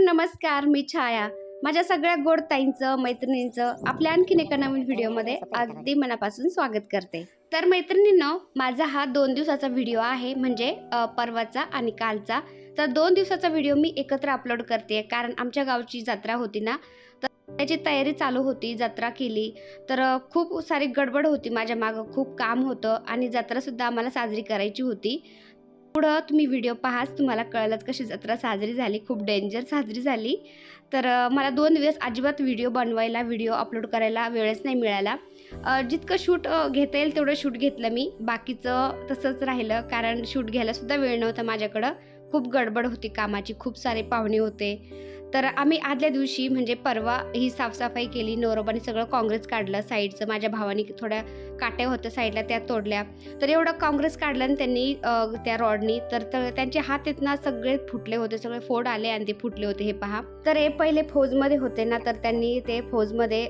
नमस्कार मी छाया. माझ्या सगळ्या गोड ताईंचं मैत्रिणींचं आपल्या आणखीन एका नवीन व्हिडिओमध्ये अगदी मनापासून स्वागत करते. तर मैत्रिणींनो माझा हा दोन दिवसाचा व्हिडिओ आहे म्हणजे परवाचा आणि कालचा. तर दोन दिवसाचा व्हिडिओ मी एकत्र अपलोड करते कारण आमच्या गावची जत्रा होती ना तर त्याची तयारी चालू होती जत्रा केली. तर खूप सारी गडबड होती माझ्या मागं खूप काम होतं आणि जत्रासुद्धा आम्हाला साजरी करायची होती. पुढं तुम्ही व्हिडिओ पाहाच तुम्हाला कळलंच कशी जत्रा साजरी झाली खूप डेंजर साजरी झाली. तर मला दोन दिवस अजिबात व्हिडिओ बनवायला व्हिडिओ अपलोड करायला वेळच नाही मिळाला. जितकं शूट घेता येईल तेवढं शूट घेतलं मी. बाकीचं तसंच राहिलं कारण शूट घ्यायलासुद्धा वेळ नव्हता माझ्याकडं. खूप गडबड होती कामाची खूप सारे पाहुणे होते. तर आम्ही आदल्या दिवशी म्हणजे परवा ही साफसफाई केली नवरोबाने सगळं काँग्रेस काढलं साईडचं. माझ्या भावाने थोड्या काट्या होत्या साईडला त्या तोडल्या. तर एवढं काँग्रेस काढलं आणि त्यांनी त्या रॉडनी तर तर त्यांचे हात आहेत ना सगळे फुटले होते सगळे फोड आले आणि ते फुटले होते हे पहा. तर हे पहिले फौजमध्ये होते ना तर त्यांनी ते फौजमध्ये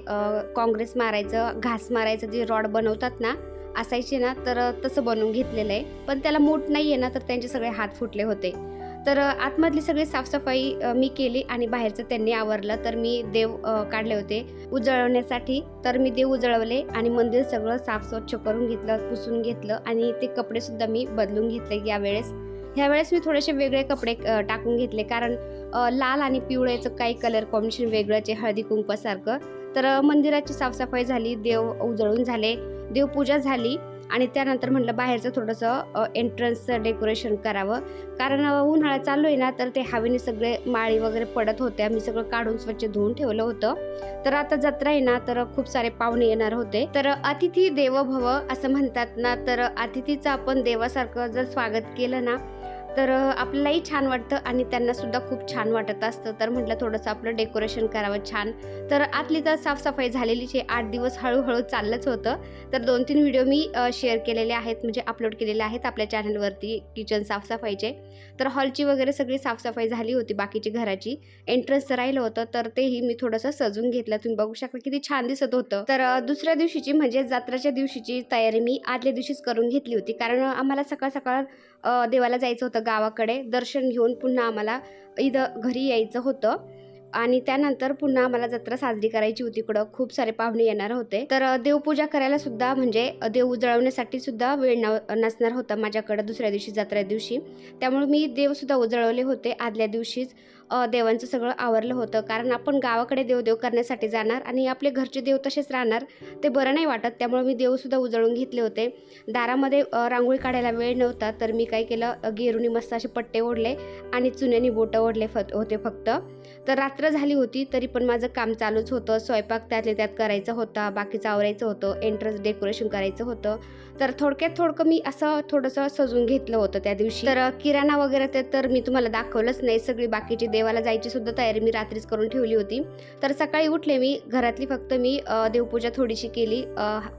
काँग्रेस मारायचं घास मारायचं जे रॉड बनवतात ना असायचे ना तर तसं बनवून घेतलेलं आहे. पण त्याला मूठ नाही आहे ना तर त्यांचे सगळे हात फुटले होते. तर आतमधली सगळी साफसफाई मी केली आणि बाहेरचं त्यांनी आवरलं. तर मी देव काढले होते उजळवण्यासाठी. तर मी देव उजळवले आणि मंदिर सगळं साफ स्वच्छ करून घेतलं पुसून घेतलं आणि ते कपडेसुद्धा मी बदलून घेतले यावेळेस. ह्यावेळेस मी थोडेसे वेगळे कपडे टाकून घेतले कारण लाल आणि पिवळ्याचं काही कलर कॉम्बिनेशन वेगळंचे आहे हळदी कुंकवासारखं. तर मंदिराची साफसफाई झाली देव उजळून झाले देवपूजा झाली. आणि त्यानंतर म्हटलं बाहेरचं थोडंसं एंट्रन्सचं डेकोरेशन करावं. कारण उन्हाळा चालू आहे ना तर ते हवेने सगळे माळी वगैरे पडत होत्या. मी सगळं काढून स्वच्छ धुवून ठेवलं होतं. तर आता जत्रा आहे ना तर खूप सारे पाहुणे येणार होते. तर अतिथी देवभव असं म्हणतात ना तर अतिथीचं आपण देवासारखं जर स्वागत केलं ना तर आपल्यालाही छान वाटतं आणि त्यांनासुद्धा खूप छान वाटत असतं. तर म्हटलं थोडंसं आपलं डेकोरेशन करावं छान. तर आतली तर साफसफाई झालेलीच आहे आठ दिवस हळूहळू चाललंच होतं तर दोन तीन व्हिडिओ मी शेअर केलेले आहेत म्हणजे अपलोड केलेले आहेत आपल्या चॅनलवरती किचन साफसफाईचे. तर हॉलची वगैरे सगळी साफसफाई झाली होती बाकीची घराची. एंट्रन्स राहिलं होतं तर तेही मी थोडंसं सजून घेतलं. तुम्ही बघू शकता किती छान दिसत होतं. तर दुसऱ्या दिवशीची म्हणजे जत्राच्या दिवशीची तयारी मी आदल्या दिवशीच करून घेतली होती. कारण आम्हाला सकाळ सकाळ देवाला जायचं होतं गावाकडे. दर्शन घेऊन पुन्हा आम्हाला इथं घरी यायचं होतं. आणि त्यानंतर पुन्हा आम्हाला जत्रा साजरी करायची होती इकडं. खूप सारे पाहुणे येणार होते. तर देवपूजा करायला सुद्धा म्हणजे देव उजळवण्यासाठी सुद्धा वेळ नसणार होता माझ्याकडं दुसऱ्या दिवशी जत्रा दिवशी. त्यामुळे मी देवसुद्धा उजळवले होते आदल्या दिवशीच. देवांचं सगळं आवरलं होतं. कारण आपण गावाकडे देवदेव करण्यासाठी जाणार आणि आपले घरचे देव तसेच राहणार ते बरं नाही वाटत. त्यामुळे मी देवसुद्धा उजळून घेतले होते. दारामध्ये रांगोळी काढायला वेळ नव्हता तर मी काय केलं गेरुनी मस्त असे पट्टे ओढले आणि चुन्यानी बोटं ओढले फ होते फक्त. तर रात्र झाली होती तरी पण माझं काम चालूच होतं. स्वयंपाक त्यातले त्यात करायचा होता बाकीचं आवरायचं होतं एंट्रन्स डेकोरेशन करायचं होतं. तर थोडक्यात थोडकं मी असं थोडंसं सजून घेतलं होतं त्या दिवशी. तर किराणा वगैरे ते तर मी तुम्हाला दाखवलंच नाही सगळी बाकीची देवाला जायची सुद्धा तयारी मी रात्रीच करून ठेवली होती. तर सकाळी उठले मी घरातली फक्त मी देवपूजा थोडीशी केली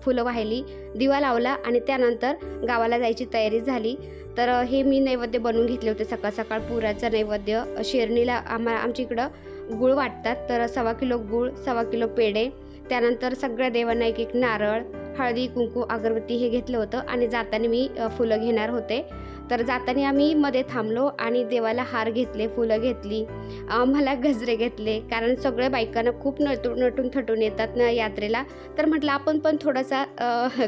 फुलं वाहिली दिवा लावला आणि त्यानंतर गावाला जायची तयारी झाली. तर हे मी नैवेद्य बनवून घेतले होते सकाळ सकाळ पुराचं नैवेद्य. शेरणीला आम्हा आमच्या इकडं गुळ वाटतात तर सव्वा किलो गुळ सव्वा किलो पेढे त्यानंतर सगळ्या देवांना एक एक नारळ हळदी कुंकू अगरबत्ती हे घेतलं होतं आणि जाताना मी फुलं घेणार होते. तर जाताना आम्ही मध्ये थांबलो आणि देवाला हार घेतले फुलं घेतली मला गजरे घेतले. कारण सगळ्या बायकांना खूप नटून नटून थटून येतात ना यात्रेला. तर म्हटलं आपण पण थोडासा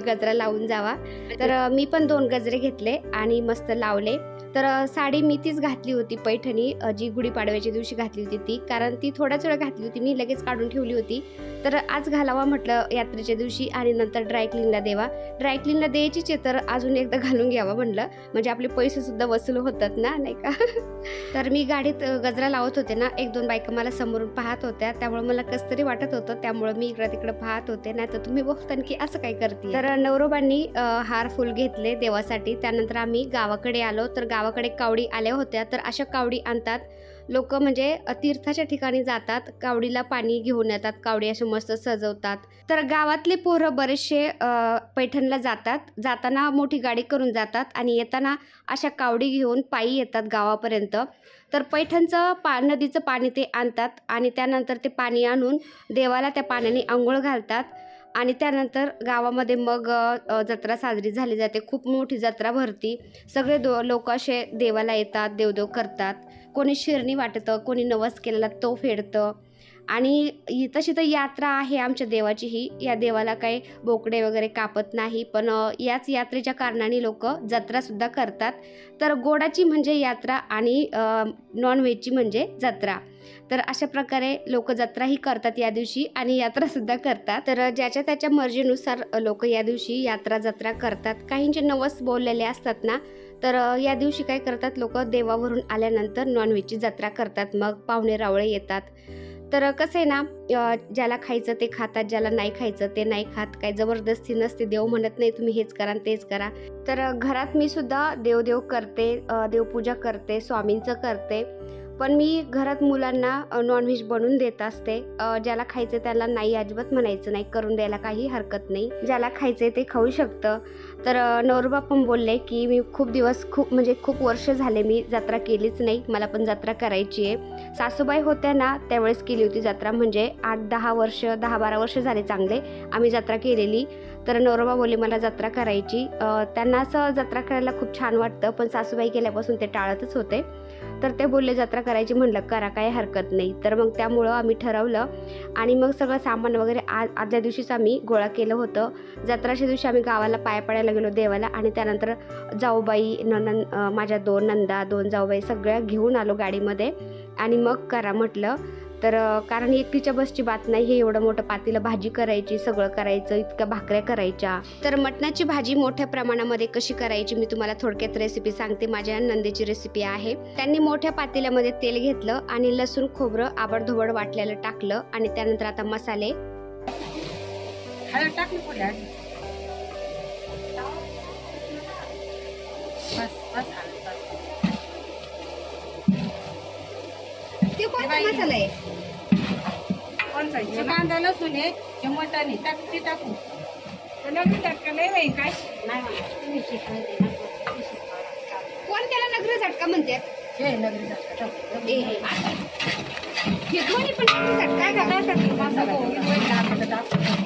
गजरा लावून जावा. तर मी पण दोन गजरे घेतले आणि मस्त लावले. तर साडी मी तीच घातली होती पैठणी जी गुढीपाडव्याच्या दिवशी घातली होती ती. कारण ती थोड्याच वेळा घातली होती मी लगेच काढून ठेवली होती. तर आज घालावा म्हटलं यात्रेच्या दिवशी आणि नंतर ड्रायक्लीनला देवा ड्रायक्लीनला द्यायचीच आहे तर अजून एकदा घालून घ्यावा म्हटलं. म्हणजे आपले पैसेसुद्धा वसूल होतात ना नाही का? तर मी गाडीत गजरा लावत होते ना एक दोन बायका मला समोरून पाहत होत्या. त्यामुळे मला कसं तरी वाटत होतं. त्यामुळे मी इकडं तिकडं पाहत होते. नाही तर तुम्ही बघता की असं काय करते तर नवरोबांनी हार फुल घेतले देवासाठी. त्यानंतर आम्ही गावाकडे आलो. तर गावाकडे कावडी आल्या होत्या तर अशा कावडी आणतात. लोक म्हणजे तीर्थाच्या ठिकाणी जातात कावडीला पाणी घेऊन येतात कावडी असे मस्त सजवतात. तर गावातले पोरं बरेचसे पैठणला जातात. जाताना मोठी गाडी करून जातात आणि येताना अशा कावडी घेऊन पायी येतात गावापर्यंत. तर पैठणचं पा नदीचं पाणी ते आणतात आणि त्यानंतर ते पाणी आणून देवाला त्या पाण्याने आंघोळ घालतात. आणि त्यानंतर गावामध्ये मग जत्रा साजरी झाली जाते. खूप मोठी जत्रा भरती. सगळे दो लोक असे देवाला येतात देवदेव करतात. कोणी शिरणी वाटतं कोणी नवस केलेला तो फेडतं. आणि तशी तर यात्रा आहे आमच्या देवाची ही. या देवाला काही बोकडे वगैरे कापत नाही पण याच यात्रेच्या कारणाने लोक जत्रासुद्धा करतात. तर गोडाची म्हणजे यात्रा आणि नॉनव्हेजची म्हणजे जत्रा. तर अशा प्रकारे लोक जत्राही करतात या दिवशी आणि यात्रासुद्धा करतात. तर ज्याच्या त्याच्या मर्जीनुसार लोक या दिवशी यात्रा जत्रा करतात. काहींचे नवस बोललेले असतात ना तर या दिवशी काय करतात लोक? देवावरून आल्यानंतर नॉनव्हेजची जत्रा करतात. मग पाहुणे रावळे येतात. तर कसं आहे ना ज्याला खायचं ते खातात ज्याला नाही खायचं ते नाही खात. काय जबरदस्ती नसते देव म्हणत नाही तुम्ही हेच करा तेच करा. तर घरात मी सुद्धा देवदेव करते देवपूजा करते स्वामींचं करते. पण मी घरात मुलांना नॉनव्हेज बनवून देत असते. ज्याला खायचं त्याला नाही अजिबात म्हणायचं नाही करून द्यायला काही हरकत नाही. ज्याला खायचं ते खाऊ शकतं. तर अ, नवरोबा पण बोलले की मी खूप दिवस खूप म्हणजे खूप वर्ष झाले मी जत्रा केलीच नाही. मला पण जत्रा करायची आहे. सासूबाई होत्या ना त्यावेळेस केली होती जत्रा म्हणजे आठ दहा वर्ष दहा बारा वर्ष झाले चांगले आम्ही जत्रा केलेली. तर नवरोबा बोलले मला जत्रा करायची. त्यांना असं जत्रा करायला खूप छान वाटतं पण सासूबाई केल्यापासून ते टाळतच होते. तर ते बोलले जत्रा करायची म्हणलं करा काही हरकत नाही. तर मग त्यामुळं आम्ही ठरवलं. आणि मग सगळं सामान वगैरे आज आदल्या दिवशीच आम्ही गोळा केलं होतं. जत्राच्या दिवशी आम्ही गावाला पाय पडायला गेलो देवाला आणि त्यानंतर जाऊबाई ननन माझ्या दोन नंदा दोन जाऊबाई सगळ्या घेऊन आलो गाडीमध्ये. आणि मग करा म्हटलं तर कारण एकटीच्या बसची बात नाही हे एवढं मोठं पातीला भाजी करायची सगळं करायचं इतक्या भाकऱ्या करायच्या. तर मटणाची भाजी मोठ्या प्रमाणामध्ये कशी करायची मी तुम्हाला थोडक्यात रेसिपी सांगते. माझ्या नंदेची रेसिपी आहे. त्यांनी मोठ्या पातेल्यामध्ये तेल घेतलं आणि लसूण खोबरं आबडधोबड वाटलेलं टाकलं आणि त्यानंतर आता मसाले. हळद टाकली पुढे आधी. बस बस हळद बस. ते कोणता बाई. मसाला आहे? हे कांदा लसूण आहे हे मटण आहे टाक ते टाकू नवीन टाका नाही बाई काय. कोण त्याला नगरी झटका म्हणतात हे नगरी जातं, टाकू. हे. हे दोन्ही पण नगरी झटका मसाला हो, टाकायचं, टाकू.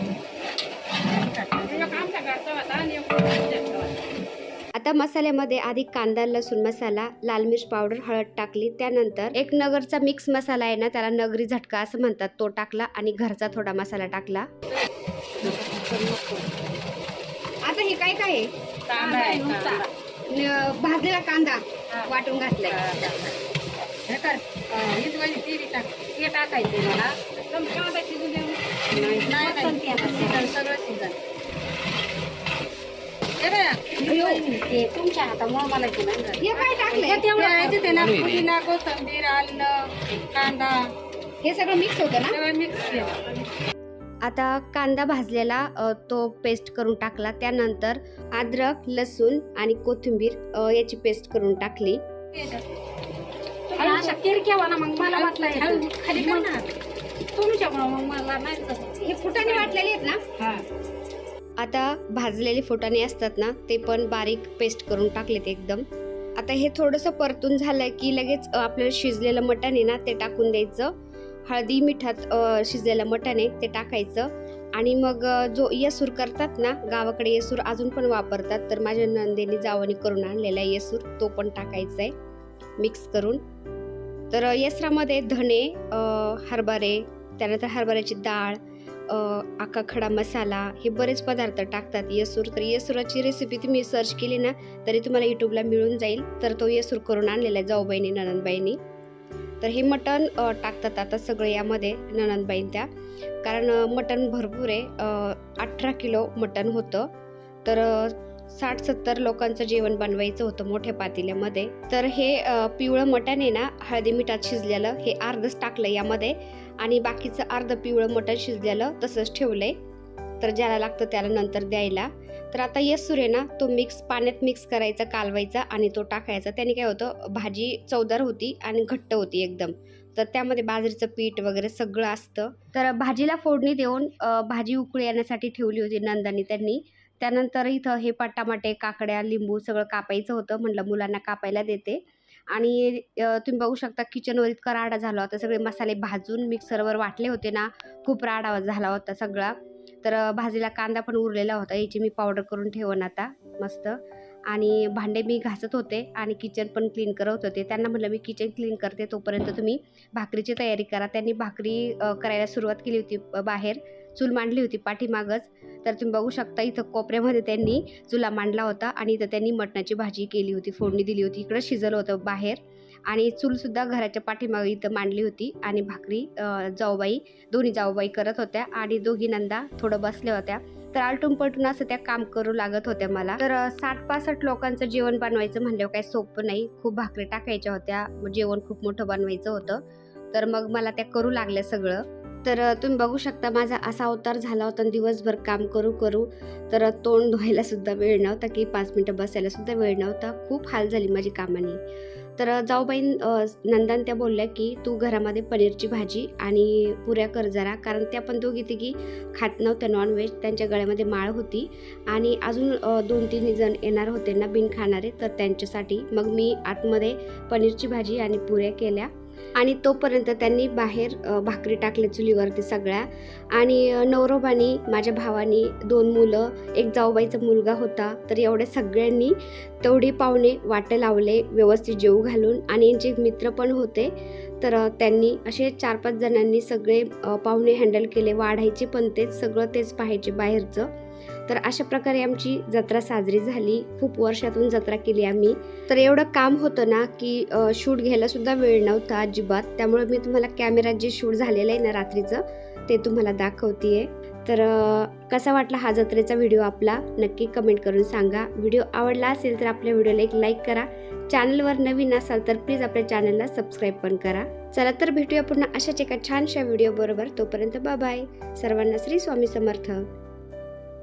आता मसाल्यामध्ये आधी कांदा लसूण मसाला लाल मिर्च पावडर हळद टाकली. त्यानंतर एक नगरचा मिक्स मसाला आहे ना त्याला नगरी झटका असं म्हणतात. तो टाकला आणि घरचा थोडा मसाला टाकला. आता हे काय काय भाजलेला कांदा. वाटून घातलाय. टाकायचं मला. सगळं शिजन हे बघा, हीच वाली. ते तुमच्या हातामुळे मला ते नाही झालं. हे काय टाकलंय हे तेवढं आहे ते ना पुदिना कोथिंबीर आलं कांदा हे सगळं मिक्स होतं ना सगळं मिक्स केलं आता कांदा भाजलेला तो पेस्ट करून टाकला त्यानंतर अद्रक लसूण आणि कोथिंबीर याची पेस्ट करून टाकली अशा वाला मग मला वाटलं खाली तुमच्यामुळं मग मला नाही. हे फुटाने वाटलेले आहेत ना आता भाजलेले फुटाणे असतात ना ते पण बारीक पेस्ट करून टाकलेत एकदम. आता हे थोडंसं परतून झालं की लगेच आपल्याला शिजलेलं मटण आहे ना ते टाकून द्यायचं. हळदी मिठात शिजलेलं मटण आहे ते टाकायचं. आणि मग जो येसूर करतात ना गावाकडे येसूर अजून पण वापरतात. तर माझ्या नंदेने जावणी करून आणलेला येसूर तो पण टाकायचा आहे मिक्स करून. तर येसरामध्ये धणे हरभरे त्यानंतर हरभऱ्याची डाळ आका खडा मसाला हे बरेच पदार्थ टाकतात. येसूर तर येसुराची रेसिपी तुम्ही सर्च केली ना तरी तुम्हाला यूट्यूबला मिळून जाईल. तर तो येसूर करून आणलेला आहे जाऊबाईनी ननंदबाईंनी. तर हे मटण टाकतात आता सगळे यामध्ये ननंदबाईन त्या. कारण मटण भरपूर आहे. अठरा किलो मटण होतं. तर साठ सत्तर लोकांचं जेवण बनवायचं होतं मोठ्या पातेल्यामध्ये. तर हे पिवळं मटण आहे ना हळदी मिठात शिजलेलं हे अर्धच टाकलं यामध्ये आणि बाकीचं अर्ध पिवळं मटण शिजलेलं तसंच ठेवलंय. तर ज्याला लागतं त्याला नंतर द्यायला. तर आता येसूर आहे ना तो मिक्स पाण्यात मिक्स करायचा कालवायचा आणि तो टाकायचा. त्याने काय होतं भाजी चवदार होती आणि घट्ट होती एकदम. तर त्यामध्ये बाजरीचं पीठ वगैरे सगळं असतं. तर भाजीला फोडणी देऊन भाजी उकळी येण्यासाठी ठेवली होती नंदानी त्यांनी. त्यानंतर इथं हे पटामाटे काकड्या लिंबू सगळं कापायचं होतं. म्हटलं मुलांना कापायला देते. आणि तुम्ही बघू शकता किचनवर इतका राडा झाला होता. सगळे मसाले भाजून मिक्सरवर वाटले होते ना. खूप राडा झाला होता सगळा. तर भाजीला कांदा पण उरलेला होता. याची मी पावडर करून ठेवून आता. मस्त. आणि भांडे मी घासत होते आणि किचन पण क्लीन करत होते. त्यांना म्हटलं मी किचन क्लीन करते. तोपर्यंत तुम्ही भाकरीची तयारी करा. त्यांनी भाकरी करायला सुरुवात केली होती बाहेर. चूल मांडली होती पाठीमागच. तर तुम्ही बघू शकता इथं कोपऱ्यामध्ये त्यांनी चुला मांडला होता आणि इथं त्यांनी मटणाची भाजी केली होती फोडणी दिली होती. इकडं शिजलं होतं बाहेर आणि चूलसुद्धा घराच्या पाठीमागे इथं मांडली होती आणि भाकरी जाऊबाई दोन्ही जाऊबाई करत होत्या आणि दोघी नंदा थोडं बसल्या होत्या. तर आलटून पलटून असं त्या काम करू लागत होत्या मला. तर साठ पासष्ट लोकांचं जेवण बनवायचं म्हणल्यावर काही सोपं नाही. खूप भाकरी टाकायच्या होत्या जेवण खूप मोठं बनवायचं होतं. तर मग मला त्या करू लागल्या सगळं. तर तुम्ही बघू शकता माझा असा अवतार झाला होता आणि दिवसभर काम करू करू तर तोंड धुवायलासुद्धा वेळ नव्हता की पाच मिनटं बसायलासुद्धा वेळ नव्हता. खूप हाल झाली माझी कामाने. तर जाऊबाई नंदान त्या बोलल्या की तू घरामध्ये पनीरची भाजी आणि पुऱ्या कर जरा कारण त्या पण दोघी तिघी खात नव्हत्या नॉनव्हेज त्यांच्या गळ्यामध्ये माळ होती आणि अजून दोन तीन जण येणार होते ना बिन खाणारे तर त्यांच्यासाठी मग मी आतमध्ये पनीरची भाजी आणि पुऱ्या केल्या. आणि तोपर्यंत त्यांनी बाहेर भाकरी टाकल्या चुलीवरती सगळ्या. आणि नवरोबानी माझ्या भावानी दोन मुलं एक जाऊबाईचा मुलगा होता. तर एवढ्या सगळ्यांनी तेवढी पाहुणे वाटे लावले व्यवस्थित जेऊ घालून. आणि यांचे मित्र पण होते. तर त्यांनी असे चार पाच जणांनी सगळे पाहुणे हँडल केले. वाढायचे पण तेच सगळं तेच पाहायचे बाहेरचं. तर अशा प्रकारे आमची जत्रा साजरी झाली. खूप वर्षातून जत्रा केली आम्ही. तर एवढं काम होतं ना की शूट घ्यायला सुद्धा वेळ नव्हता अजिबात. त्यामुळे मी तुम्हाला कॅमेरात जे शूट झालेलं आहे ना रात्रीचं ते तुम्हाला दाखवते तर कसा वाटला हा जत्रेचा व्हिडिओ आपला? नक्की कमेंट करून सांगा. व्हिडिओ आवडला असेल तर आपल्या व्हिडिओला एक लाईक करा. चॅनलवर नवीन असाल तर प्लीज आपल्या चॅनलला सबस्क्राईब पण करा. चला तर भेटूया पुन्हा अशाच एका छानशा व्हिडिओ बरोबर तोपर्यंत बाय. सर्वांना श्री स्वामी समर्थ.